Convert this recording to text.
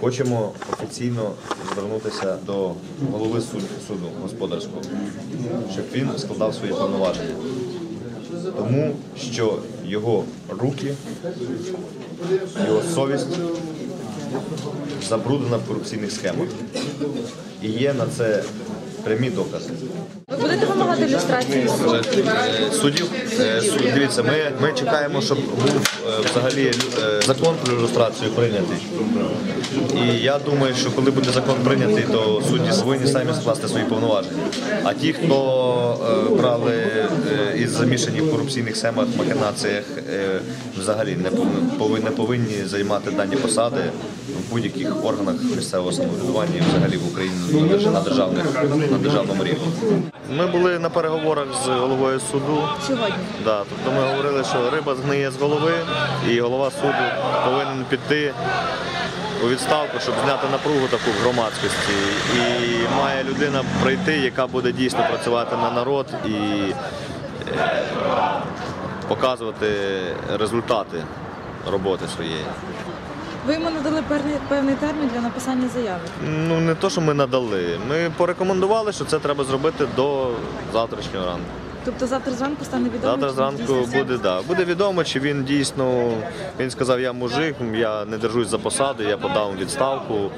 Хочемо офіційно звернутися до голови суду господарського, щоб він складав свої повноваження. Тому що його руки, його совість забруднена в корупційних схемах. І є на це прямі докази. Ви будете вимагати люстрації Суддів, е, суд, дивіться, ми, ми чекаємо, щоб був е, взагалі е, закон про ілюстрацію прийнятий. І я думаю, що коли буде закон прийнятий, то судді повинні самі скласти свої повноваження. А ті, хто брали замішані в корупційних схемах, махінаціях, е, взагалі не повинні, не повинні займати дані посади в будь-яких органах місцевого самоврядування і взагалі в Україні на державних на державному рівні. Ми були на переговорах з головою суду. Сьогодні. Да, тобто ми говорили, що риба згниє з голови, і голова суду повинен піти у відставку, щоб зняти напругу таку в громадськості. І має людина прийти, яка буде дійсно працювати на народ і показувати результати роботи своєї. Ви йому надали певний, певний термін для написання заяви. Ну не то, що ми надали. Ми порекомендували, що це треба зробити до завтрашнього ранку. Тобто завтра зранку стане відомо. Завтра зранку буде да. Буде відомо, чи він дійсно він сказав, я мужик, я не держусь за посаду, я подав відставку.